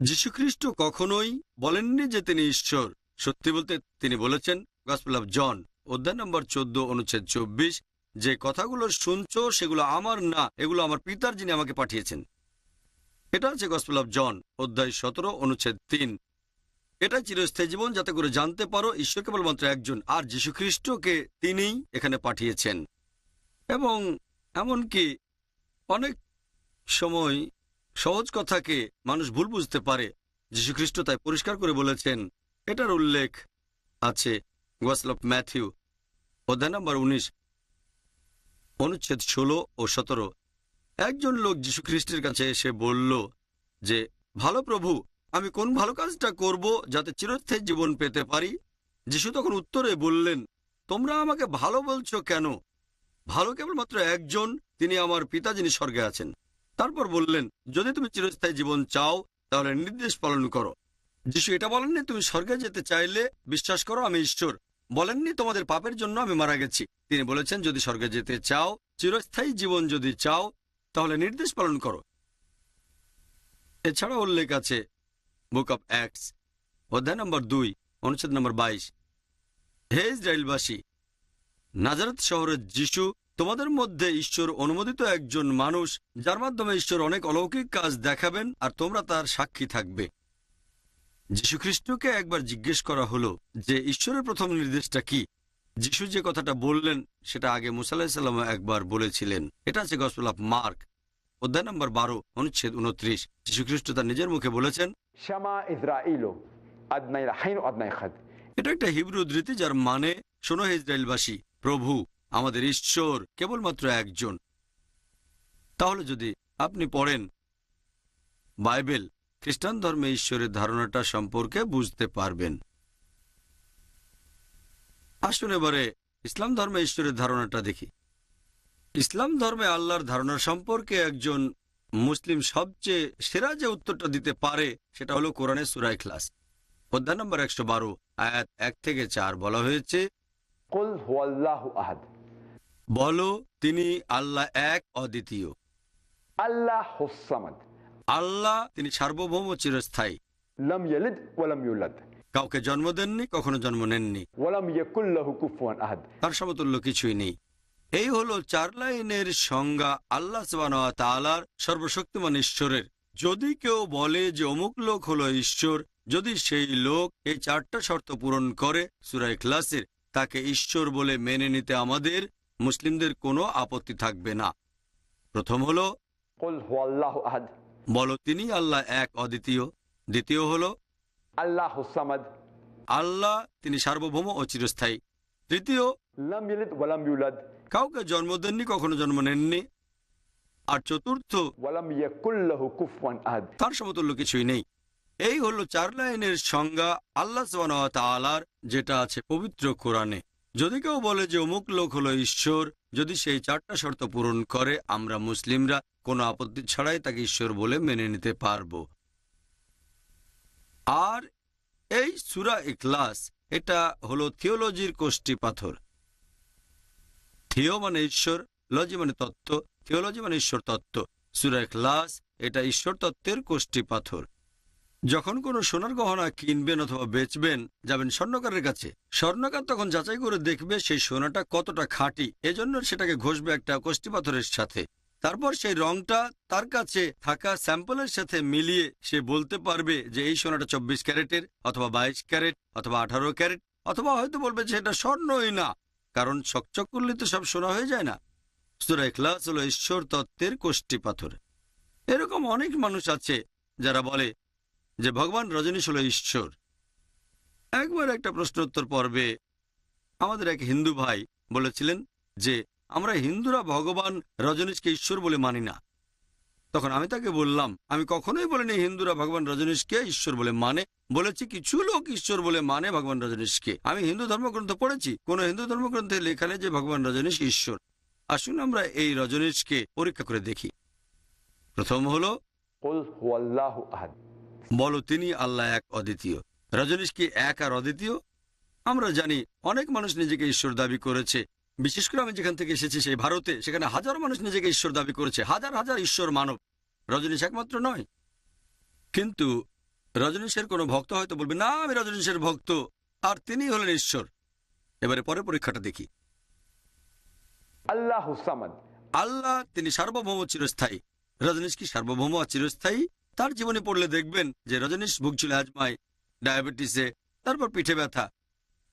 যীশুখ্রিস্ট কখনোই বলেননি যে তিনি ঈশ্বর। সত্যি বলতে তিনি বলেছেন গসপেল অফ জন অধ্যায় নম্বর চোদ্দ, অনুচ্ছেদ চব্বিশ, যে কথাগুলো শুনছো, সেগুলো আমার না, এগুলো আমার পিতার যিনি আমাকে পাঠিয়েছেন। এটা আছে গসপেল অফ জন অধ্যায় সতেরো, অনুচ্ছেদ তিন। এটা চিরস্থায়ী জীবন, যাতে করে জানতে পারো ঈশ্বর কেবলমাত্র একজন, আর যীশুখ্রিস্টকে তিনিই এখানে পাঠিয়েছেন। এবং এমনকি অনেক সময় সহজ কথাকে মানুষ ভুল বুঝতে পারে। যীশুখ্রিস্ট তাই পরিষ্কার করে বলেছেন, এটার উল্লেখ আছে গোয়াসল অফ ম্যাথিউ, অধ্যায় নম্বর উনিশ, অনুচ্ছেদ ষোলো ও সতেরো। একজন লোক যীশুখ্রিস্টের কাছে এসে বলল যে, ভালো প্রভু, আমি কোন ভালো কাজটা করব যাতে চিরস্থায়ী জীবন পেতে পারি? যিশু তখন উত্তরে বললেন, তোমরা আমাকে ভালো বলছো কেন? ভালো কেবলমাত্র একজন, তিনি আমার পিতা যিনি স্বর্গে আছেন। তারপর বললেন, যদি তুমি চিরস্থায়ী জীবন চাও, তাহলে নির্দেশ পালন করো। যিশু এটা বলেননি, তুমি স্বর্গে যেতে চাইলে বিশ্বাস করো, আমি ঈশ্বর। বলেননি, তোমাদের পাপের জন্য আমি মারা গেছি। তিনি বলেছেন, যদি স্বর্গে যেতে চাও, চিরস্থায়ী জীবন যদি চাও, তাহলে নির্দেশ পালন করো। এছাড়া উল্লেখ আছে, বুক অব অ্যাক্টস, অধ্যায় নম্বর দুই, অনুচ্ছেদ নম্বর বাইশ। হে ইসরায়েলবাসী, নাজারত শহরের যিশু তোমাদের মধ্যে ঈশ্বর অনুমোদিত একজন মানুষ যার মাধ্যমে ঈশ্বর অনেক অলৌকিক কাজ দেখাবেন আর তোমরা তার সাক্ষী থাকবে। যীশুখ্রিস্টকে একবার জিজ্ঞেস করা হলো যে ঈশ্বরের প্রথম নির্দেশটা কি? যিশু যে কথাটা বললেন সেটা আগে মুসাল্লাহিসাল্লাম একবার বলেছিলেন। এটা আছে গসপেল অফ মার্ক অধ্যায় নম্বর বারো অনুচ্ছেদ উনত্রিশ যীশুখ্রিস্ট তার নিজের মুখে বলেছেন এটা একটা হিব্রু ধৃতি যার মানে শোনো ইসরায়েলবাসী প্রভু আমাদের ঈশ্বর কেবলমাত্র একজন। তাহলে যদি আপনি পড়েন বাইবেল, খ্রিস্টান ধর্মে ঈশ্বরের ধারণাটা সম্পর্কে বুঝতে পারবেন। আসুন এবারে ইসলাম ধর্মে ঈশ্বরের ধারণাটা দেখি। ইসলাম ধর্মে আল্লাহর ধারণা সম্পর্কে একজন মুসলিম সবচেয়ে সেরা যে উত্তরটা দিতে পারে সেটা হলো কোরআনের সুরাই ক্লাস অধ্যায় নম্বর একশো বারো, আয়াত এক থেকে চার বলা হয়েছে বলো তিনি আল্লাহ এক অদ্বিতীয়। আল্লাহ হুসামাদ আল্লাহ তিনি সার্বভৌম চিরস্থায়ী। লাম ইয়ালিদ ওয়ালাম ইউলাদ। কাউকে জন্ম দেননি কখনো জন্ম নেননি। ওয়ালাম ইয়াকুল্লাহু কুফুয়ান আহাদ। তার সমতুল্য কিছুই নেই। এই হলো চার লাইনের সংজ্ঞা আল্লাহ তালার সর্বশক্তিমান ঈশ্বরের। যদি কেউ বলে যে অমুক লোক হলো ঈশ্বর যদি সেই লোক এই চারটা শর্ত পূরণ করে সুরাই ক্লাসের তাকে ঈশ্বর বলে মেনে নিতে আমাদের মুসলিমদের কোনো আপত্তি থাকবে না। প্রথম হল বলো তিনি আল্লাহ এক অদ্বিতীয়। দ্বিতীয় হল আল্লাহ হুসামাদ আল্লাহ তিনি সার্বভৌম ও চিরস্থায়ী। তৃতীয় কাউকে জন্ম দেননি কখনো জন্ম নেননি। আর চতুর্থ তার সমতুল্য কিছুই নেই। এই হলো চার লাইনের সংজ্ঞা আল্লাহ তালার যেটা আছে পবিত্র কোরআনে। যদি কেউ বলে যে অমুক লোক হলো ঈশ্বর, যদি সেই চারটা শর্ত পূরণ করে, আমরা মুসলিমরা, কোনো আপত্তি ছাড়াই তাকে ঈশ্বর বলে মেনে নিতে পারব। আর এই সুরা ইখলাস, এটা হলো থিওলজির কোষ্টি পাথর। থিও মানে ঈশ্বর, লজি মানে তত্ত্ব, থিওলজি মানে ঈশ্বর তত্ত্ব সুরা ইখলাস, এটা ঈশ্বর তত্ত্বের কোষ্টি পাথর। যখন কোনো সোনার গহনা কিনবেন অথবা বেচবেন, যাবেন স্বর্ণকারের কাছে। স্বর্ণকার তখন যাচাই করে দেখবে সেই সোনাটা কতটা খাঁটি। এজন্য সেটাকে ঘষবে একটা কোষ্টি পাথরের সাথে। তারপর সেই রংটা তার কাছে থাকা স্যাম্পলের সাথে মিলিয়ে সে বলতে পারবে যে এই সোনাটা চব্বিশ ক্যারেটের অথবা বাইশ ক্যারেট অথবা আঠারো ক্যারেট অথবা হয়তো বলবে যে এটা স্বর্ণই না, কারণ চকচক করলে তো সব সোনা হয়ে যায় না। সুরা ইখলাস হলো ঈশ্বর তত্ত্বের কোষ্টি পাথর। এরকম অনেক মানুষ আছে যারা বলে যে ভগবান রজনীশ হল ঈশ্বর। একবার একটা প্রশ্নোত্তর পর্বে আমাদের এক হিন্দু ভাই বলেছিলেন যে, আমরা হিন্দুরা ভগবান রজনীশকে ঈশ্বর বলে মানি না। তখন আমি তাকে বললাম, আমি কখনোই বলিনি হিন্দুরা ভগবান রজনীশকে ঈশ্বর বলে মানে বলেছি কিছু লোক ঈশ্বর বলে মানে ভগবান রজনীশকে। আমি হিন্দু ধর্মগ্রন্থ পড়েছি, কোন হিন্দু ধর্মগ্রন্থে লেখা নেই যে ভগবান রজনীশ ঈশ্বর। আসুন আমরা এই রজনীশকে পরীক্ষা করে দেখি। প্রথম হলো বলো তিনি আল্লাহ এক অদ্বিতীয়। রজনীশ কি এক আর অদ্বিতীয়? আমরা জানি অনেক মানুষ নিজেকে ঈশ্বর দাবি করেছে। বিশেষ করে আমি যেখান থেকে এসেছি সেই ভারতে সেখানে হাজার মানুষ নিজেকে ঈশ্বর দাবি করেছে। হাজার হাজার ঈশ্বর মানব। রজনীশ একমাত্র নয়। কিন্তু রজনীশের কোনো ভক্ত হয়তো বলবে না আমি রজনীশের ভক্ত। আর তিনি হলেন ঈশ্বর। এবারে পরে পরীক্ষাটা দেখি। আল্লাহ আল্লাহ তিনি সার্বভৌম চিরস্থায়ী। রজনীশ কি সার্বভৌম আর চিরস্থায়ী? তার জীবনে পড়লে দেখবেন যে রজনীশ ভুগছিল হাজমায় ডায়াবেটিসে তারপর পিঠে ব্যথা।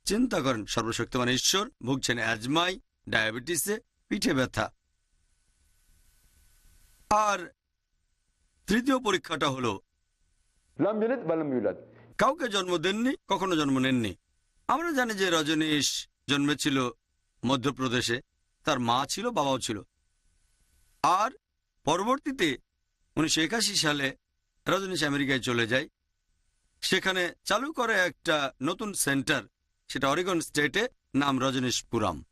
চিন্তা করেন সর্বশক্তিমান ঈশ্বর ভুগছেন অ্যাজমাই ডায়াবেটিসে পিঠে ব্যথা। আর তৃতীয় পরীক্ষাটা হলো কাউকে জন্ম দেননি কখনো জন্ম নেননি। আমরা জানি যে রজনীশ জন্মেছিল মধ্যপ্রদেশে তার মা ছিল বাবাও ছিল। আর পরবর্তীতে উনিশশো একাশি সালে রজনীশ আমেরিকায় চলে যায়। সেখানে চালু করে একটা নতুন সেন্টার, সেটা অরিগন স্টেটে নাম রজনীশপুরাম।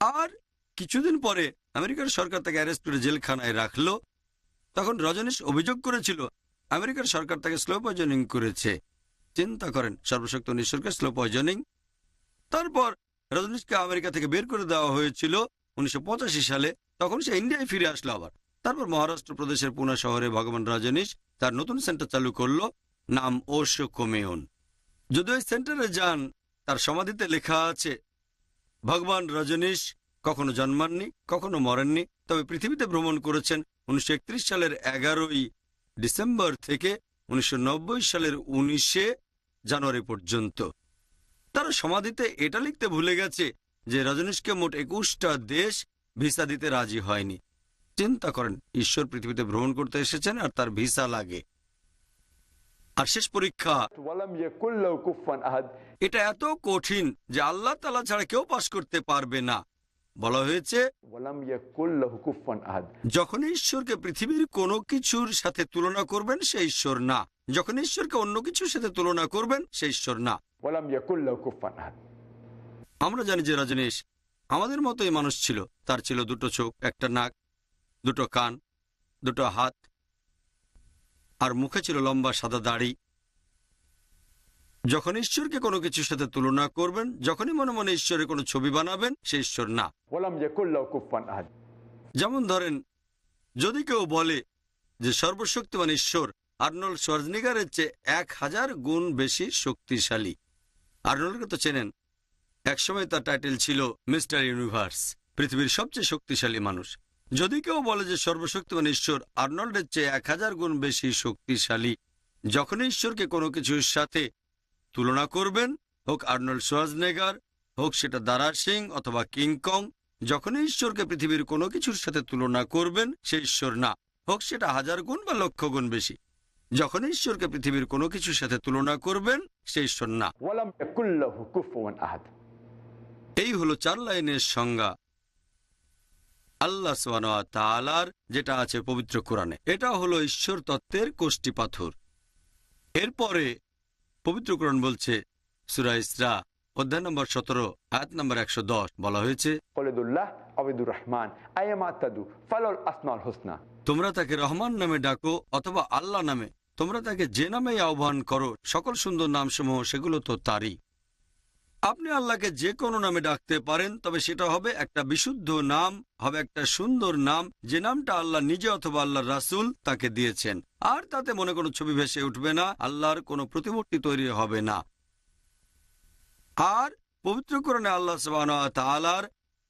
আর কিছুদিন পরে আমেরিকার সরকার তাকে অ্যারেস্ট করে জেলখানায় রাখল। তখন রজনীশ অভিযোগ করেছিল, আমেরিকার সরকার তাকে স্লো পয়জনিং করেছে। চিন্তা করেন, সর্বশক্ত ঈশ্বরকে স্লো পয়জনিং তারপর রজনীশকে আমেরিকা থেকে বের করে দেওয়া হয়েছিল উনিশশো পঁচাশি সালে, তখন সে ইন্ডিয়ায় ফিরে আসলো আবার। তারপর মহারাষ্ট্র প্রদেশের পুনা শহরে ভগবান রজনীশ তার নতুন সেন্টার চালু করল, নাম ওশো কোমেয়ন যদি ওই সেন্টারে যান, তার সমাধিতে লেখা আছে, ভগবান রজনীশ কখনো জন্মাননি, কখনো মরেননি, তবে পৃথিবীতে ভ্রমণ করেছেন উনিশশো একত্রিশ সালের এগারোই ডিসেম্বর থেকে উনিশশো নব্বই সালের উনিশে জানুয়ারি পর্যন্ত। তারা সমাধিতে এটা লিখতে ভুলে গেছে যে রজনীশকে মোট একুশটা দেশ ভিসা দিতে রাজি হয়নি। চিন্তা করেন ঈশ্বর পৃথিবীতে ভ্রমণ করতে এসেছেন আর তার ভিসা লাগে। আর শেষ পরীক্ষা। এটা এত কঠিন যে আল্লাহ তালা ছাড়া কেউ পাশ করতে পারবে না। বলা হয়েছে যখন ঈশ্বরকে পৃথিবীর কোনো কিছুর সাথে তুলনা করবেন সে ঈশ্বর না। যখন ঈশ্বরকে অন্য কিছুর সাথে তুলনা করবেন সে ঈশ্বর না। আমরা জানি যে রাজনীশ আমাদের মতো এই মানুষ ছিল। তার ছিল দুটো চোখ একটা নাক দুটো কান দুটো হাত আর মুখে ছিল লম্বা সাদা দাড়ি। যখন ঈশ্বরকে কোনো কিছুর সাথে তুলনা করবেন যখনই মনে মনে ঈশ্বরের কোনো ছবি বানাবেন সে ঈশ্বর না। যেমন ধরেন যদি কেউ বলে যে সর্বশক্তিমান ঈশ্বর আর্নল সর্জনিগারের চেয়ে এক হাজার গুণ বেশি শক্তিশালী। আর্নলকে তো চেনেন। একসময় তার টাইটেল ছিল মিস্টার ইউনিভার্স পৃথিবীর সবচেয়ে শক্তিশালী মানুষ। যদি কেউ বলে যে সর্বশক্তিমান ঈশ্বর আর্নল্ডের চেয়ে এক হাজার গুণ বেশি শক্তিশালী যখন ঈশ্বরকে কোনো কিছুর সাথে তুলনা করবেন হোক আর্নল্ড সোয়াজনেগার হোক সেটা দারা সিং অথবা কিংকং যখন ঈশ্বরকে পৃথিবীর কোনো কিছুর সাথে তুলনা করবেন সে ঈশ্বর না হোক সেটা হাজার গুণ বা লক্ষ গুণ বেশি। যখন ঈশ্বরকে পৃথিবীর কোনো কিছুর সাথে তুলনা করবেন সে ঈশ্বর না। এই হলো চার লাইনের সংজ্ঞা। আল্লাহ সালার যেটা আছে পবিত্র কোরআনে। এটা হলো ঈশ্বর তত্ত্বের কোষ্টি পাথর। এরপরে পবিত্র কোরআন বলছে সুরা ইসরা অধ্যায় নম্বর সতেরো আয়াত নম্বর একশো দশ বলা হয়েছে তোমরা তাকে রহমান নামে ডাকো অথবা আল্লাহ নামে। তোমরা তাকে যে নামে আহ্বান করো সকল সুন্দর নামসমূহ সেগুলো তো তারই। আপনি আল্লাহকে যে কোনো নামে ডাকতে পারেন, তবে সেটা হবে একটা বিশুদ্ধ নাম, হবে একটা সুন্দর নাম। যে নামটা আল্লাহ নিজে অথবা আল্লাহর রাসূল তাকে দিয়েছেন। আর তাতে মনে কোনো ছবি ভেসে উঠবে না, আল্লাহর কোনো প্রতিমূর্তি তৈরি হবে না। আর পবিত্রকরণে আল্লাহ তাআলার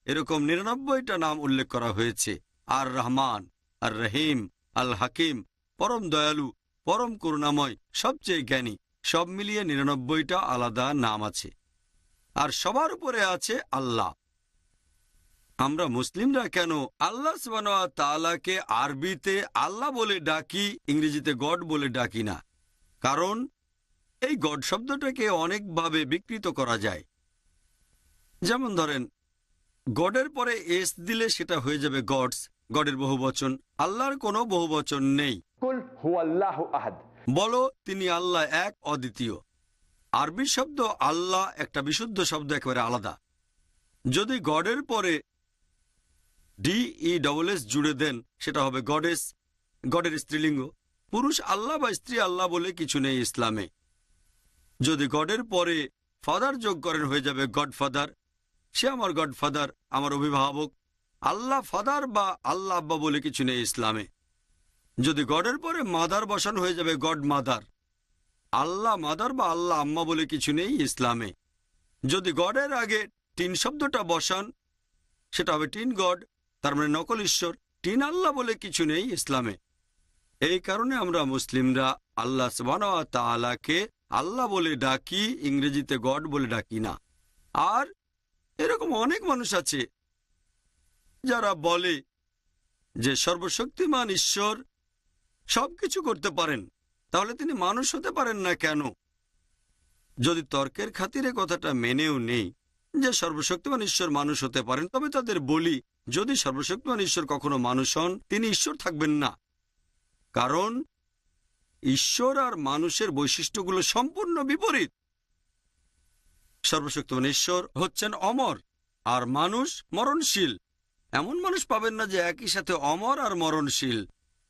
এরকম নিরানব্বইটা নাম উল্লেখ করা হয়েছে। আর রহমান আর রহিম আল হাকিম পরম দয়ালু, পরম করুণাময়, সবচেয়ে জ্ঞানী, সব মিলিয়ে নিরানব্বইটা আলাদা নাম আছে। আর সবার উপরে আছে আল্লাহ। আমরা মুসলিমরা কেন আল্লাহ তালাকে আরবিতে আল্লাহ বলে ডাকি ইংরেজিতে গড বলে ডাকি না? কারণ এই গড শব্দটাকে অনেকভাবে বিকৃত করা যায়। যেমন ধরেন গডের পরে এস দিলে সেটা হয়ে যাবে গডস গডের বহু বচন। আল্লাহর কোনো বহু বচন নেই। বলো তিনি আল্লাহ এক অদ্বিতীয়। আরবি শব্দ আল্লাহ একটা বিশুদ্ধ শব্দ একেবারে আলাদা। যদি গডের পরে ডি ই ডবল এস জুড়ে দেন, সেটা হবে গডেস, গডের স্ত্রীলিঙ্গ। পুরুষ আল্লাহ বা স্ত্রী আল্লাহ বলে কিছু নেই ইসলামে। যদি গডের পরে ফাদার যোগ করেন, হয়ে যাবে গডফাদার। সে আমার গডফাদার, আমার অভিভাবক। আল্লাহ ফাদার বা আল্লাহ আব্বা বলে কিছু নেই ইসলামে। যদি গডের পরে মাদার বসানো, হয়ে যাবে গড মাদার আল্লাহ মাদার বা আল্লাহ আম্মা বলে কিছু নেই ইসলামে। যদি গডের আগে টিন শব্দটা বসান, সেটা হবে টিন গড, তার মানে নকল ঈশ্বর। টিন আল্লাহ বলে কিছু নেই ইসলামে। এই কারণে আমরা মুসলিমরা আল্লাহ তালাকে আল্লাহ বলে ডাকি, ইংরেজিতে গড বলে ডাকি না। আর এরকম অনেক মানুষ আছে, যারা বলে যে সর্বশক্তিমান ঈশ্বর সবকিছু করতে পারেন। তাহলে তিনি মানুষ হতে পারেন না কেন? যদি তর্কের খাতিরে কথাটা মেনেও নেই যে সর্বশক্তিমান ঈশ্বর মানুষ হতে পারেন, তবে তাদের বলি, যদি সর্বশক্তিমান ঈশ্বর কখনো মানুষ হন, তিনি ঈশ্বর থাকবেন না। কারণ ঈশ্বর আর মানুষের বৈশিষ্ট্যগুলো সম্পূর্ণ বিপরীত। সর্বশক্তিমান ঈশ্বর হচ্ছেন অমর, আর মানুষ মরণশীল। এমন মানুষ পাবেন না যে একই সাথে অমর আর মরণশীল।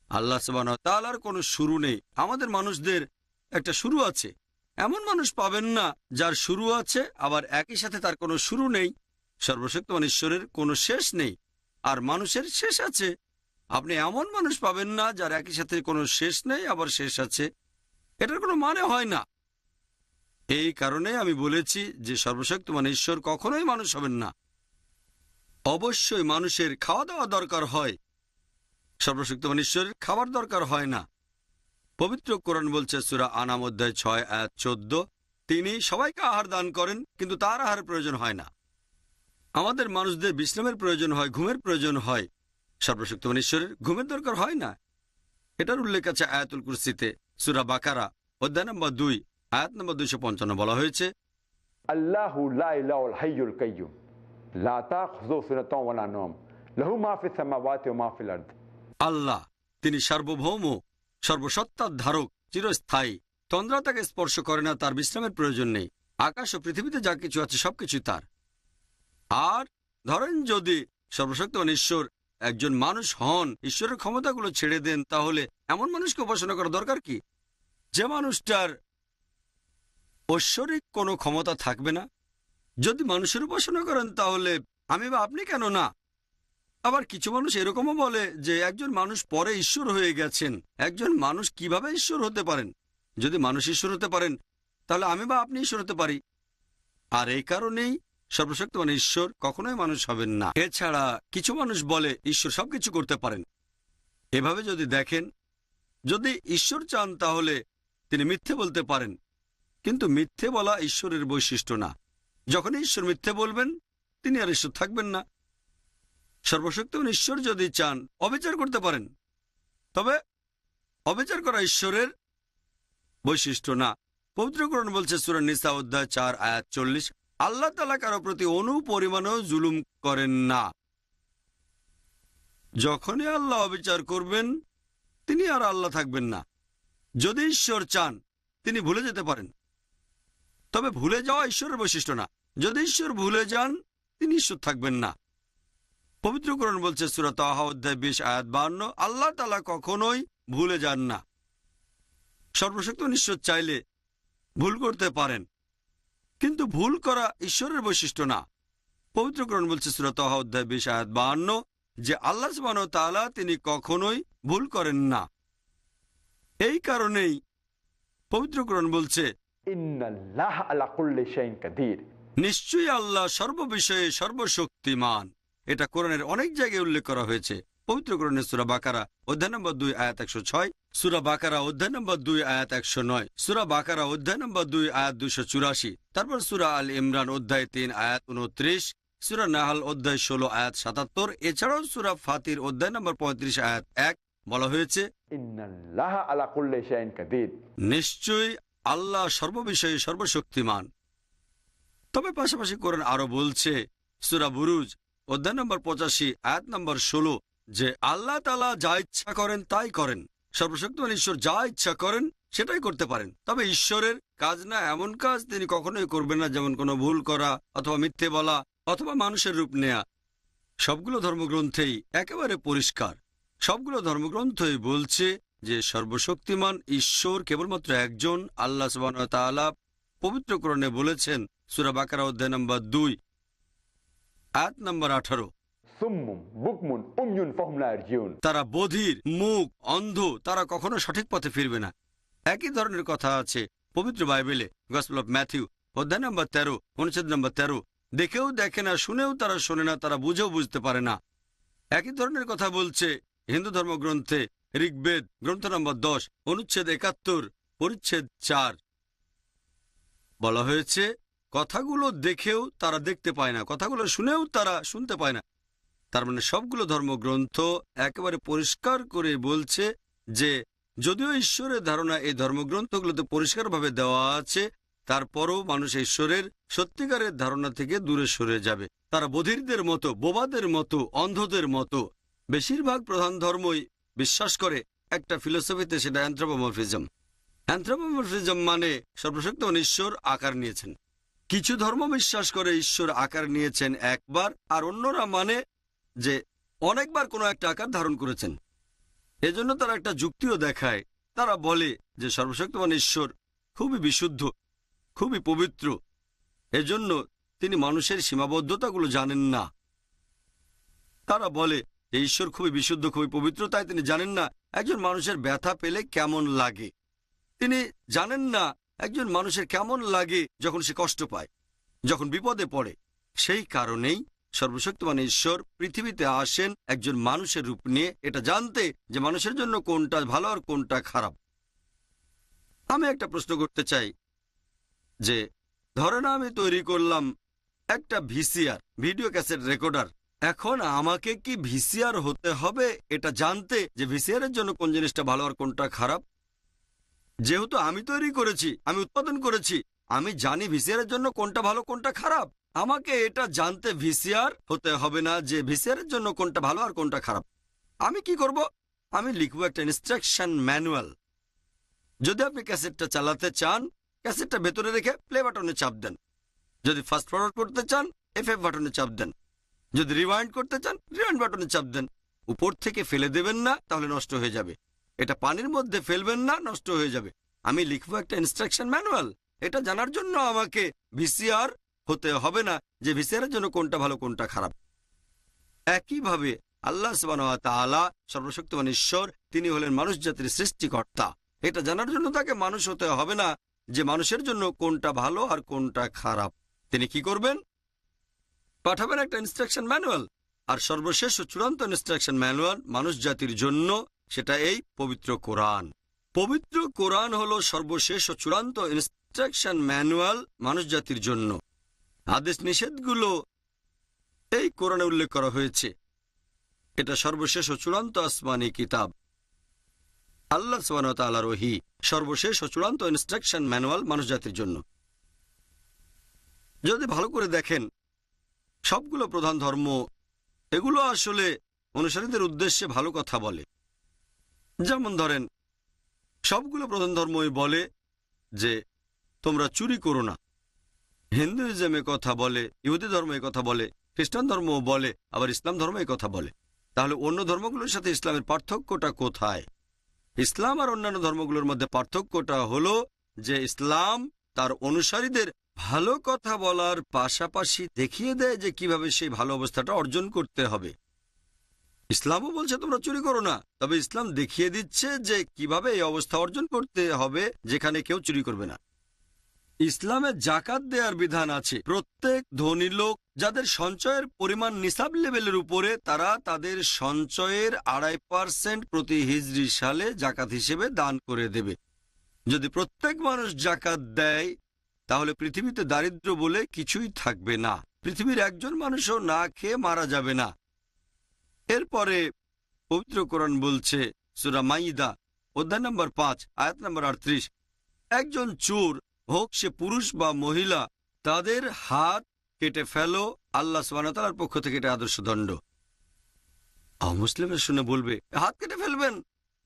আল্লাহ তালার কোনো শুরু নেই। আমাদের মানুষদের একটা শুরু আছে। এমন মানুষ পাবেন না যার শুরু আছে, আবার একই সাথে তার কোনো শুরু নেই। সর্বশক্তিমান ঈশ্বরের কোনো শেষ নেই, আর মানুষের শেষ আছে। আপনি এমন মানুষ পাবেন না যার একই সাথে কোনো শেষ নেই, আবার শেষ আছে। এটার কোনো মানে হয় না। এই কারণে আমি বলেছি যে সর্বশক্তিমান ঈশ্বর কখনোই মানুষ হবেন না। অবশ্যই মানুষের খাওয়া দাওয়া দরকার হয় সর্বশক্তিমান ঈশ্বরের খাবার দরকার হয় না। পবিত্র কোরআন বলছে, সুরা আনাম অধ্যায় ছয় এক চোদ্দ, তিনি সবাইকে আহার দান করেন, কিন্তু তার আহারের প্রয়োজন হয় না। আমাদের মানুষদের বিশ্রামের প্রয়োজন হয়, ঘুমের প্রয়োজন হয়। সর্বশক্তিমান ঈশ্বরের ঘুমের দরকার হয় না। এটার উল্লেখ আছে আয়াতুল কুরসিতে, সুরা বাকারা, অধ্যায় নম্বর দুই, আয়াত নম্বর দুইশো পঞ্চান্ন বলা হয়েছে, আল্লাহ লাহু মা ফিস সামাওয়াতি আল্লাহ। তিনি সার্বভৌম, সর্বসত্তার ধারক, চিরস্থায়ী। তন্দ্রা তাকে স্পর্শ করে না, তার বিশ্রামের প্রয়োজন নেই। আকাশ ও পৃথিবীতে যা কিছু আছে সবকিছু তার। আর ধরেন যদি সর্বশক্তিমান ঈশ্বর একজন মানুষ হন, ঈশ্বরের ক্ষমতাগুলো ছেড়ে দেন, তাহলে এমন মানুষকে উপাসনা করা দরকার কি? যে মানুষটার ঐশ্বরিক কোনো ক্ষমতা থাকবে না। যদি মানুষের উপাসনা করেন, তাহলে আমি বা আপনি কেন না? আবার কিছু মানুষ এরকমও বলে যে একজন মানুষ পরে ঈশ্বর হয়ে গেছেন। একজন মানুষ কীভাবে ঈশ্বর হতে পারেন? যদি মানুষ ঈশ্বর হতে পারেন, তাহলে আমি বা আপনি ঈশ্বর হতে পারি। আর এই কারণেই সর্বশক্তিমান ঈশ্বর কখনোই মানুষ হবেন না। এছাড়া কিছু মানুষ বলে ঈশ্বর সবকিছু করতে পারেন। এভাবে যদি দেখেন, যদি ঈশ্বর চান তাহলে তিনি মিথ্যে বলতে পারেন। কিন্তু মিথ্যে বলা ঈশ্বরের বৈশিষ্ট্য না। যখন ঈশ্বর মিথ্যে বলবেন, তিনি আর ঈশ্বর থাকবেন না। সর্বশক্তিমান ঈশ্বর যদি চান, অবিচার করতে পারেন। তবে অবিচার করা ঈশ্বরের বৈশিষ্ট্য না। পবিত্রকরণ বলছে, সুরা নিসা অধ্যায় চার, আয়াত চল্লিশ, আল্লাহ তালা কারও প্রতি অনু পরিমাণও জুলুম করেন না। যখনই আল্লাহ অবিচার করবেন, তিনি আর আল্লাহ থাকবেন না। যদি ঈশ্বর চান, তিনি ভুলে যেতে পারেন। তবে ভুলে যাওয়া ঈশ্বরের বৈশিষ্ট্য না। যদি ঈশ্বর ভুলে যান, তিনি ঈশ্বর থাকবেন না। পবিত্রকরণ বলছে সুরাত অধ্যায় বিশ আয়াত বান্ন আল্লাহ তালা কখনোই ভুলে যান না। সর্বশক্ত নিশ্চয় চাইলে ভুল করতে পারেন কিন্তু ভুল করা ঈশ্বরের বৈশিষ্ট্য না। পবিত্রকরণ বলছে সুরাত অধ্যায় বিশ আয়াত বান্ন যে আল্লাহ সুবান তালা তিনি কখনোই ভুল করেন না। এই কারণেই পবিত্রকরণ বলছে নিশ্চয়ই আল্লাহ সর্ববিষয়ে সর্বশক্তিমান। এটা কোরআনের অনেক জায়গায় উল্লেখ করা হয়েছে। পবিত্র কোরণের সুরা বাকারা অধ্যায় নম্বর দুই আয়াত একশো ছয়। সুরা বাকারা অধ্যায় নম্বর দুই আয়াত একশো নয়। সুরা বাকারা অধ্যায় নম্বর দুই আয়াত দুশো চুরাশি। তারপর সুরা আল ইমরান অধ্যায় তিন আয়াত উনত্রিশ সুরা নাহাল অধ্যায় ষোলো আয়াত সাতাত্তর। এছাড়াও সুরা ফাতির অধ্যায় নম্বর পঁয়ত্রিশ আয়াত এক। বলা হয়েছে নিশ্চয়ই আল্লাহ সর্ববিষয়ে সর্বশক্তিমান। তবে পাশাপাশি কোরআন আরও বলছে সুরা বুরুজ অধ্যায় নম্বর পঁচাশি, আয়াত নম্বর ষোলো, যে আল্লাহ তালা যা ইচ্ছা করেন তাই করেন। সর্বশক্তিমান ঈশ্বর যা ইচ্ছা করেন সেটাই করতে পারেন। তবে ঈশ্বরের কাজ না এমন কাজ তিনি কখনোই করবেন না যেমন কোনো ভুল করা অথবা মিথ্যে বলা অথবা মানুষের রূপ নেয়া। সবগুলো ধর্মগ্রন্থেই একেবারে পরিষ্কার। সবগুলো ধর্মগ্রন্থই বলছে যে সর্বশক্তিমান ঈশ্বর কেবলমাত্র একজন, আল্লাহ সুবাহ পবিত্রকরণে বলেছেন। সুরা বাকারা অধ্যায় নম্বর দুই আয়াত নম্বর আঠারো। তারা বধির মুখ অন্ধ তারা কখনো সঠিক পথে ফিরবে না। একই ধরনের কথা আছে পবিত্র বাইবেলে গসপেল অফ ম্যাথিউ অধ্যায় নম্বর তেরো অনুচ্ছেদ নম্বর তেরো। দেখেও দেখে না শুনেও তারা শোনে না তারা বুঝেও বুঝতে পারে না। একই ধরনের কথা বলছে হিন্দু ধর্মগ্রন্থে ঋগ্বেদ গ্রন্থ নম্বর দশ অনুচ্ছেদ একাত্তর পরিচ্ছেদ চার। বলা হয়েছে কথাগুলো দেখেও তারা দেখতে পায় না, কথাগুলো শুনেও তারা শুনতে পায় না। তার মানে সবগুলো ধর্মগ্রন্থ একেবারে পরিষ্কার করে বলছে যে, যদিও ঈশ্বরের ধারণা এই ধর্মগ্রন্থগুলোতে পরিষ্কারভাবে দেওয়া আছে, তারপরও মানুষ ঈশ্বরের সত্যিকারের ধারণা থেকে দূরে সরে যাবে। তারা বধিরদের মতো, বোবাদের মতো, অন্ধদের মতো, বেশিরভাগ প্রধান ধর্মই বিশ্বাস করে, একটা ফিলোসফিতে সেটা অ্যান্থ্রোপোমরফিজম। অ্যান্থ্রোপোমরফিজম মানে সর্বশক্ত ঈশ্বর আকার নিয়েছেন। কিছু ধর্ম বিশ্বাস করে ঈশ্বর আকার নিয়েছেন একবার, আর অন্যরা মানে যে অনেকবার কোনো একটা আকার ধারণ করেছেন। এজন্য তারা একটা যুক্তিও দেখায়। তারা বলে যে সর্বশক্তিমান ঈশ্বর খুবই বিশুদ্ধ, খুবই পবিত্র। এজন্য তিনি মানুষের সীমাবদ্ধতাগুলো জানেন না। তারা বলে যে ঈশ্বর খুবই বিশুদ্ধ, খুবই পবিত্র, তাই তিনি জানেন না একজন মানুষের ব্যথা পেলে কেমন লাগে। তিনি জানেন না একজন মানুষের কেমন লাগে যখন সে কষ্ট পায়, যখন বিপদে পড়ে? সেই কারণেই সর্বশক্তিমান ঈশ্বর পৃথিবীতে আসেন একজন মানুষের রূপ নিয়ে। এটা জানতে যে মানুষের জন্য কোনটা ভালো আর কোনটা খারাপ। আমি একটা প্রশ্ন করতে চাই যে ধরে না আমি তৈরি করলাম একটা ভিসিআর, ভিডিও ক্যাসেট রেকর্ডার। এখন আমাকে কি ভিসিআর হতে হবে? এটা জানতে যে ভিসিআর এর জন্য কোন জিনিসটা ভালো আর কোনটা খারাপ? যেহেতু আমি তৈরি করেছি, আমি উৎপাদন করেছি, আমি জানি ভিসিআর জন্য কোনটা ভালো, কোনটা খারাপ। আমাকে এটা জানতে ভিসিআর হতে হবে না যে ভিসিআর জন্য কোনটা ভালো আর কোনটা খারাপ। আমি কি করব? আমি লিখব একটা ইনস্ট্রাকশন ম্যানুয়াল যদি আপনি ক্যাসেটটা চালাতে চান, ক্যাসেটটা ভেতরে রেখে প্লে বাটনে চাপ দেন। যদি ফাস্ট ফরওয়ার্ড করতে চান এফ এফ বাটনে চাপ দেন। যদি রিওয়াইন্ড করতে চান রিওয়াইন্ড বাটনে চাপ দেন। উপর থেকে ফেলে দেবেন না, তাহলে নষ্ট হয়ে যাবে। এটা পানির মধ্যে ফেলবেন না, নষ্ট হয়ে যাবে। আমি লিখব একটা ইনস্ট্রাকশন ম্যানুয়াল এটা জানার জন্য আমাকে ভিসিআর হতে হবে না যে ভিসিআর জন্য কোনটা ভালো, কোনটা খারাপ। একইভাবে আল্লাহ তাআলা সর্বশক্তিমান ঈশ্বর, তিনি হলেন মানুষ জাতির সৃষ্টিকর্তা। এটা জানার জন্য তাকে মানুষ হতে হবে না যে মানুষের জন্য কোনটা ভালো আর কোনটা খারাপ। তিনি কি করবেন? পাঠাবেন একটা ইনস্ট্রাকশন ম্যানুয়াল আর সর্বশেষ চূড়ান্ত ইনস্ট্রাকশন ম্যানুয়াল মানুষ জাতির জন্য সেটা এই পবিত্র কোরআন। পবিত্র কোরআন হলো সর্বশেষ ও চূড়ান্ত ইনস্ট্রাকশন ম্যানুয়াল মানুষ জাতির জন্য। আদেশ নিষেধগুলো এই কোরআনে উল্লেখ করা হয়েছে। এটা সর্বশেষ ও চূড়ান্ত আসমানি কিতাব। আল্লাহ সোয়ানতালা রহি, সর্বশেষ ও চূড়ান্ত ইনস্ট্রাকশন ম্যানুয়াল মানুষ জাতির জন্য। যদি ভালো করে দেখেন, সবগুলো প্রধান ধর্ম, এগুলো আসলে অনুসারীদের উদ্দেশ্যে ভালো কথা বলে। যেমন ধরেন, সবগুলো প্রধান ধর্মই বলে যে, তোমরা চুরি করো না। হিন্দুইজমে কথা বলে, ইহুদি ধর্ম কথা বলে, খ্রিস্টান ধর্মও বলে, আবার ইসলাম ধর্ম কথা বলে। তাহলে অন্য ধর্মগুলোর সাথে ইসলামের পার্থক্যটা কোথায়? ইসলাম আর অন্যান্য ধর্মগুলোর মধ্যে পার্থক্যটা হলো যে, ইসলাম তার অনুসারীদের ভালো কথা বলার পাশাপাশি দেখিয়ে দেয় যে, কীভাবে সেই ভালো অবস্থাটা অর্জন করতে হবে। ইসলামও বলছে তোমরা চুরি করো না। তবে ইসলাম দেখিয়ে দিচ্ছে যে কীভাবে এই অবস্থা অর্জন করতে হবে যেখানে কেউ চুরি করবে না। ইসলামে জাকাত দেওয়ার বিধান আছে। প্রত্যেক ধনী লোক যাদের সঞ্চয়ের পরিমাণ নিসাব লেভেলের উপরে, তারা তাদের সঞ্চয়ের আড়াই পার্সেন্ট প্রতি হিজড়ি সালে জাকাত হিসেবে দান করে দেবে। যদি প্রত্যেক মানুষ জাকাত দেয়, তাহলে পৃথিবীতে দারিদ্র বলে কিছুই থাকবে না। পৃথিবীর একজন মানুষও না খেয়ে মারা যাবে না। এরপরে পবিত্র কোরআন বলছে সুরা মাইদা, অধ্যায় নম্বর পাঁচ, আয়াত নম্বর আটত্রিশ। একজন চোর হোক সে পুরুষ বা মহিলা, তাদের হাত কেটে ফেলো, আল্লাহ সোয়ানতালার পক্ষ থেকে এটা আদর্শ দণ্ড। অমুসলিমের শুনে বলবে, হাত কেটে ফেলবেন।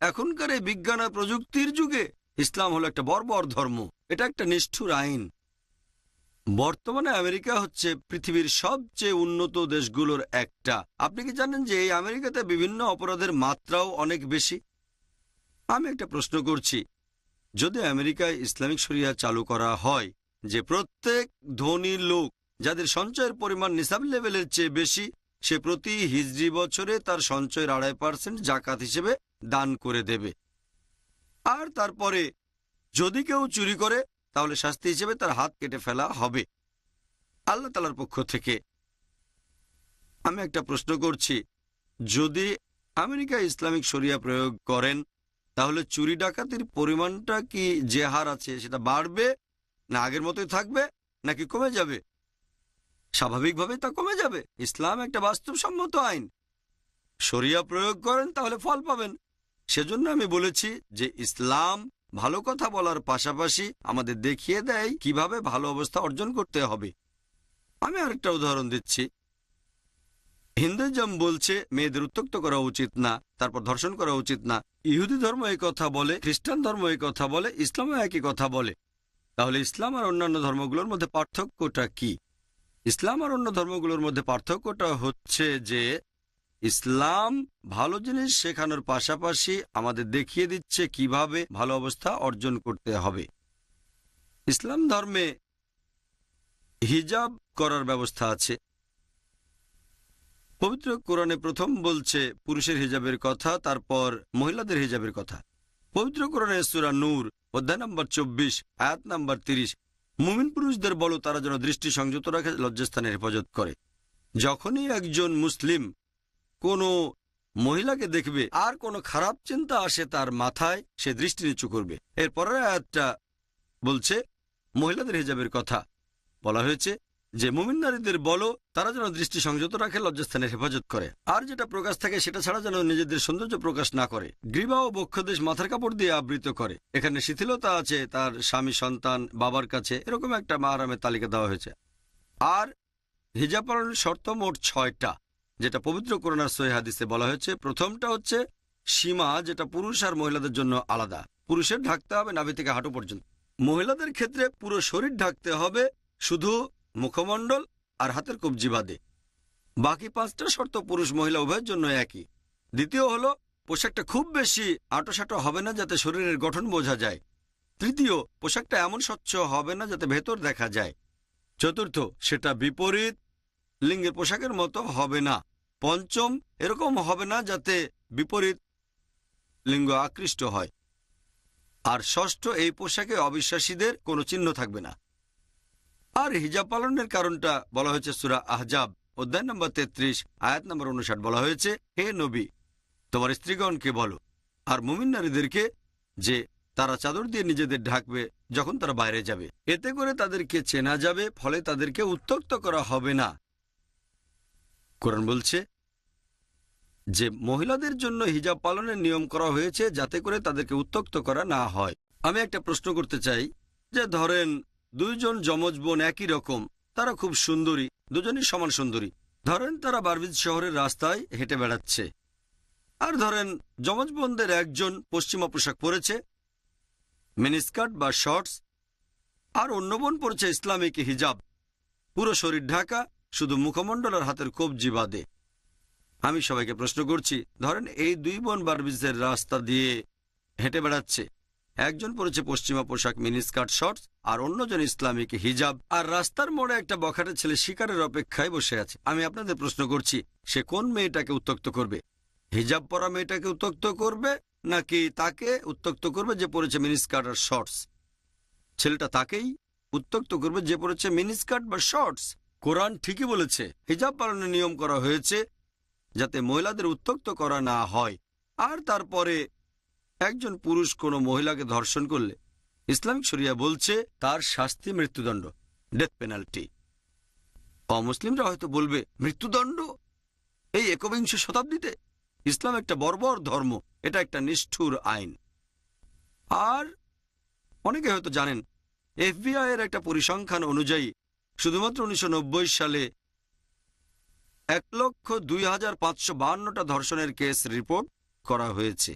এখনকার এই বিজ্ঞান আর প্রযুক্তির যুগে ইসলাম হলো একটা বর্বর ধর্ম, এটা একটা নিষ্ঠুর আইন। বর্তমানে আমেরিকা হচ্ছে পৃথিবীর সবচেয়ে উন্নত দেশগুলোর একটা। আপনি কি জানেন যে এই আমেরিকাতে বিভিন্ন অপরাধের মাত্রাও অনেক বেশি? আমি একটা প্রশ্ন করছি। যদি আমেরিকায় ইসলামিক শরিয়া চালু করা হয়, যে প্রত্যেক ধনী লোক যাদের সঞ্চয়ের পরিমাণ নিসাব লেভেলের চেয়ে বেশি, সে প্রতি হিজড়ি বছরে তার সঞ্চয়ের আড়াই পার্সেন্ট জাকাত হিসেবে দান করে দেবে। আর তারপরে যদি কেউ চুরি করে তাহলে শাস্তি হিসেবে তার হাত কেটে ফেলা হবে। আল্লাহ তালার পক্ষ থেকে আমি একটা প্রশ্ন করছি, যদি আমেরিকা ইসলামিক শরিয়া প্রয়োগ করেন, তাহলে চুরি ডাকাতির পরিমাণটা কি যে হার আছে সেটা বাড়বে না আগের মতোই থাকবে নাকি কমে যাবে? স্বাভাবিকভাবে তা কমে যাবে। ইসলাম একটা বাস্তবসম্মত আইন। শরিয়া প্রয়োগ করেন তাহলে ফল পাবেন। সেজন্য আমি বলেছি যে ইসলাম ভালো কথা বলার পাশাপাশি আমাদের দেখিয়ে দেয় কীভাবে ভালো অবস্থা অর্জন করতে হবে। আমি আরেকটা উদাহরণ দিচ্ছি। হিন্দুজম বলছে, মেয়েদের উত্তক্ত করা উচিত না, তারপর ধর্ষণ করা উচিত না। ইহুদি ধর্ম এই কথা বলে, খ্রিস্টান ধর্ম এই কথা বলে, ইসলামও একই কথা বলে। তাহলে ইসলাম আর অন্যান্য ধর্মগুলোর মধ্যে পার্থক্যটা কি? ইসলাম আর অন্য ধর্মগুলোর মধ্যে পার্থক্যটা হচ্ছে যে ইসলাম ভালো জিনিস শেখানোর পাশাপাশি আমাদের দেখিয়ে দিচ্ছে কীভাবে ভালো অবস্থা অর্জন করতে হবে। ইসলাম ধর্মে হিজাব করার ব্যবস্থা আছে। পবিত্র কোরআনে প্রথম বলছে, পুরুষের হিজাবের কথা, তারপর মহিলাদের হিজাবের কথা। পবিত্র কোরআনে সুরা নূর, অধ্যায় নম্বর চব্বিশ, আয়াত নম্বর তিরিশ, মুমিন পুরুষদের বলো তারা যেন দৃষ্টি সংযত রাখে লজ্জাস্থানের হেফাজত করে। যখনই একজন মুসলিম কোনো মহিলাকে দেখবে আর কোনো খারাপ চিন্তা আসে তার মাথায়, সে দৃষ্টি নিচু করবে। এর পরের আয়াতটা বলছে, মহিলাদের হিজাবের কথা বলা হয়েছে, যে মুমিন নারীদের বলো, তারা যেন দৃষ্টি সংযত রাখে, লজ্জাস্থানের হেফাজত করে। আর যেটা প্রকাশ থাকে, সেটা ছাড়া যেন নিজেদের সৌন্দর্য প্রকাশ না করে। গ্রীবা ও বক্ষদেশ মাথার কাপড় দিয়ে আবৃত করে। এখানে শিথিলতা আছে তার স্বামী, সন্তান, বাবার কাছে। এরকম একটা মাহারামের তালিকা দেওয়া হয়েছে। আর হিজাব পালনের শর্ত মোট ছয়টা। যেটা পবিত্র করোনার সহি হাদিসে বলা হয়েছে, প্রথমটা হচ্ছে সীমা যেটা পুরুষ আর মহিলাদের জন্য আলাদা। পুরুষের ঢাকতে হবে নাভি থেকে হাঁটু পর্যন্ত। মহিলাদের ক্ষেত্রে পুরো শরীর ঢাকতে হবে শুধু মুখমণ্ডল আর হাতের কবজি বাদে। বাকি পাঁচটা শর্ত পুরুষ মহিলা উভয়ের জন্য একই। দ্বিতীয় হলো, পোশাকটা খুব বেশি আটোসাটো হবে না যাতে শরীরের গঠন বোঝা যায়। তৃতীয়, পোশাকটা এমন স্বচ্ছ হবে না যাতে ভেতর দেখা যায়। চতুর্থ, সেটা বিপরীত, লিঙ্গের পোশাকের মতো হবে না। পঞ্চম এরকম হবে না যাতে বিপরীত লিঙ্গ আকৃষ্ট হয়। আর ষষ্ঠ, এই পোশাকে অবিশ্বাসীদের কোনো চিহ্ন থাকবে না। আর হিজাব পালনের কারণটা বলা হয়েছে সুরা আহজাব, অধ্যায় নম্বর তেত্রিশ, আয়াত নম্বর উনষাট বলা হয়েছে, হে নবী, তোমার স্ত্রীগণকে বলো। আর মুমিন নারীদেরকে যে তারা চাদর দিয়ে নিজেদের ঢাকবে যখন তারা বাইরে যাবে। এতে করে তাদেরকে চেনা যাবে, ফলে তাদেরকে উত্তক্ত করা হবে না। কোরআন বলছে যে মহিলাদের জন্য হিজাব পালনের নিয়ম করা হয়েছে যাতে করে তাদেরকে উত্তক্ত করা না হয়। আমি একটা প্রশ্ন করতে চাই যে ধরেন দুইজন যমজ বোন একই রকম, তারা খুব সুন্দরী, দুজনই সমান সুন্দরী। ধরেন তারা বারবিজ শহরের রাস্তায় হেঁটে বেড়াচ্ছে। আর ধরেন যমজ বোনদের একজন পশ্চিমা পোশাক পরেছে মিনিস্কার্ট বা শর্টস, আর অন্য বোন পরেছে ইসলামিক হিজাব। পুরো শরীর ঢাকা, শুধু মুখমণ্ডল আর হাতের কবজি বাদে। আমি সবাইকে প্রশ্ন করছি, ধরেন এই দুই বোন বারবিজের রাস্তা দিয়ে হেঁটে বেড়াচ্ছে। একজন পরেছে পশ্চিমা পোশাক মিনিস্কার্ট, শর্টস, আর অন্যজন ইসলামিক হিজাব। আর রাস্তার মোড়ে একটা বখাটে ছেলে শিকারের অপেক্ষায় বসে আছে। আমি আপনাদের প্রশ্ন করছি, সে কোন মেয়েটাকে উত্তক্ত করবে? হিজাব পরা মেয়েটাকে উত্তক্ত করবে, নাকি তাকে উত্তক্ত করবে যে পরেছে মিনিস্কার্ট আর শর্টস? ছেলেটা তাকেই উত্তক্ত করবে যে পরেছে মিনিস্কার্ট বা শর্টস। কোরআন ঠিকই বলেছে, হিজাব পালনের নিয়ম করা হয়েছে যাতে মহিলাদের উত্তক্ত করা না হয়। আর তারপরে একজন পুরুষ কোনো মহিলাকে ধর্ষণ করলে ইসলামিক শরিয়া বলছে তার শাস্তি মৃত্যুদণ্ড ডেথ পেনাল্টি অমুসলিমরা হয়তো বলবে, মৃত্যুদণ্ড? এই একবিংশ শতাব্দীতে? ইসলাম একটা বর্বর ধর্ম, এটা একটা নিষ্ঠুর আইন। আর অনেকে হয়তো জানেন এফবিআই এর একটা পরিসংখ্যান অনুযায়ী, শুধুমাত্র উনিশশো নব্বই সালে এক লক্ষ দুই হাজার পাঁচশো বাহান্নটা ধর্ষণের কেস রিপোর্ট করা হয়েছে।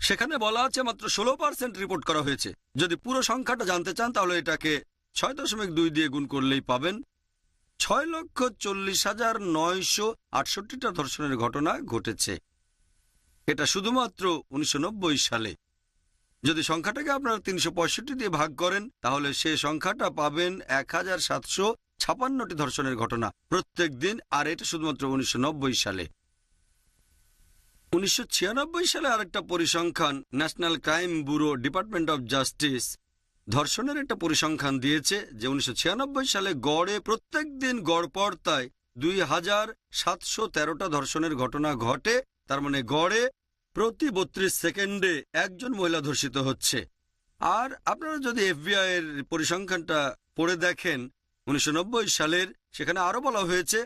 সেখানে বলা আছে, মাত্র ষোলো পার্সেন্ট রিপোর্ট করা হয়েছে। যদি পুরো সংখ্যাটা জানতে চান, তাহলে এটাকে ছয় দশমিক দুই দিয়ে গুণ করলেই পাবেন। ছয় লক্ষ চল্লিশ হাজার নয়শো আটষট্টিটা ধর্ষণের ঘটনা ঘটেছে। এটা শুধুমাত্র উনিশশো নব্বই সালে। যদি সংখ্যাটাকে আপনারা তিনশো পঁয়ষট্টি দিয়ে ভাগ করেন, তাহলে সে সংখ্যাটা পাবেন এক হাজার সাতশো ছাপান্নটি ধর্ষণের ঘটনা প্রত্যেক দিন, আর এটা শুধুমাত্র উনিশশো নব্বই সালে। উনিশশো ছিয়ানব্বই সালে আরেকটা পরিসংখ্যান, national crime bureau, department of justice, ধর্ষণের একটা পরিসংখ্যান দিয়েছে যে উনিশশো ছিয়ানব্বই সালে গড়ে প্রত্যেক দিন গড় পর্তায় দুই হাজার সাতশো তেরোটা ধর্ষণের ঘটনা ঘটে, তার মানে গড়ে প্রতি বত্রিশ সেকেন্ডে একজন মহিলা ধর্ষিত হচ্ছে। আর আপনারা যদি এফবিআই এর পরিসংখ্যানটা পড়ে দেখেন, উনিশশো নব্বই সালের, সেখানে আরও বলা হয়েছে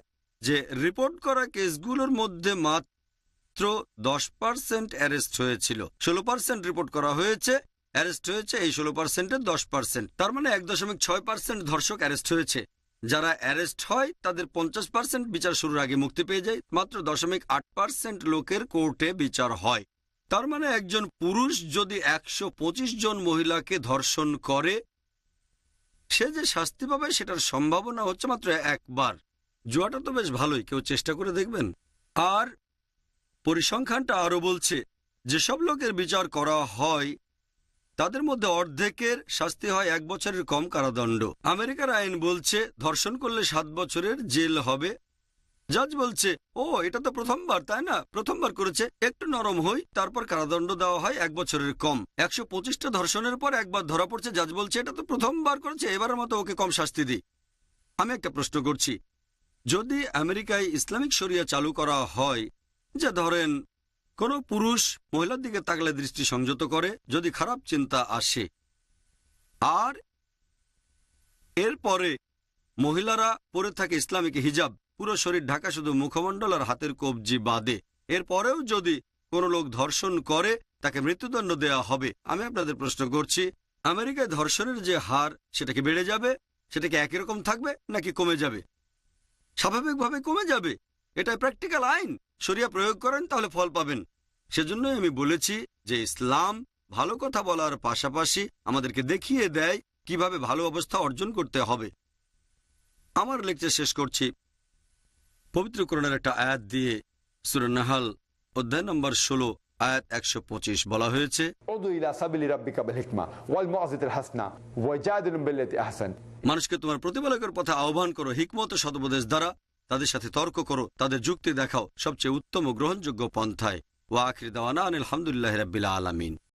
যে রিপোর্ট করা কেসগুলোর মধ্যে মাত্র দশ পার্সেন্ট অ্যারেস্ট হয়েছিল। ষোলো পার্সেন্ট রিপোর্ট করা হয়েছে, অ্যারেস্ট হয়েছে, এই ষোলো পার্সেন্টের দশ পার্সেন্ট। তার মানে এক দশমিক ছয় পার্সেন্ট ধর্ষক অ্যারেস্ট হয়েছে। যারা অ্যারেস্ট হয়, তাদের পঞ্চাশ পার্সেন্ট বিচার শুরুর আগে মুক্তি পেয়ে যায়, মাত্র দশমিক আট পার্সেন্ট লোকের কোর্টে বিচার হয়। তার মানে একজন পুরুষ যদি একশো পঁচিশ জন মহিলাকে ধর্ষণ করে, সে যে শাস্তি পাবে সেটার সম্ভাবনা হচ্ছে মাত্র একবার। জুয়াটা তো বেশ ভালোই, কেউ চেষ্টা করে দেখবেন। আর পরিসংখ্যানটা আরও বলছে, যেসব লোকের বিচার করা হয় তাদের মধ্যে অর্ধেকের শাস্তি হয় এক বছরের কম কারাদণ্ড। আমেরিকার আইন বলছে, ধর্ষণ করলে সাত বছরের জেল হবে। জাজ বলছে, ও, এটা তো প্রথমবার, তাই না? প্রথমবার করেছে, একটু নরম হই, তারপর কারাদণ্ড দেওয়া হয় এক বছরের কম। একশো পঁচিশটা ধর্ষণের পর একবার ধরা পড়ছে, জাজ বলছে, এটা তো প্রথমবার করেছে, এবারের মতো ওকে কম শাস্তি দিই। আমি একটা প্রশ্ন করছি, যদি আমেরিকায় ইসলামিক শরিয়া চালু করা হয়, যে ধরেন কোনো পুরুষ মহিলার দিকে তাকলে দৃষ্টি সংযত করে, যদি খারাপ চিন্তা আসে। আর এরপরে মহিলারা পরে থাকে ইসলামিক হিজাব। পুরো শরীর ঢাকা শুধু মুখমণ্ডল আর হাতের কবজি বাদে। এরপরেও যদি কোনো লোক ধর্ষণ করে, তাকে মৃত্যুদণ্ড দেওয়া হবে। আমি আপনাদের প্রশ্ন করছি, আমেরিকায় ধর্ষণের যে হার, সেটা কি বেড়ে যাবে? সেটা কি একই রকম থাকবে নাকি কমে যাবে? স্বাভাবিকভাবে কমে যাবে। এটা প্র্যাকটিক্যাল আইন। শরিয়া প্রয়োগ করেন তাহলে ফল পাবেন। সেজন্যই আমি বলেছি যে ইসলাম ভালো কথা বলার পাশাপাশি আমাদেরকে দেখিয়ে দেয় কীভাবে ভালো অবস্থা অর্জন করতে হবে। আমার লেকচার শেষ করছি। পবিত্র করণের একটা আয়াত দিয়ে সুরনাহাল অধ্যায় নম্বর ষোলো আয়াত একশো পঁচিশ বলা হয়েছে মানুষকে তোমার প্রতিপালকের পথে আহ্বান করো হিকমত সদুপদেশ দ্বারা। তাদের সাথে তর্ক করো, তাদের যুক্তি দেখাও, সবচেয়ে উত্তম ও গ্রহণযোগ্য পন্থায়। ওয়া আখির দাওয়ানা আনিল হামদুলিল্লাহ রাবিল্লা আলামিন।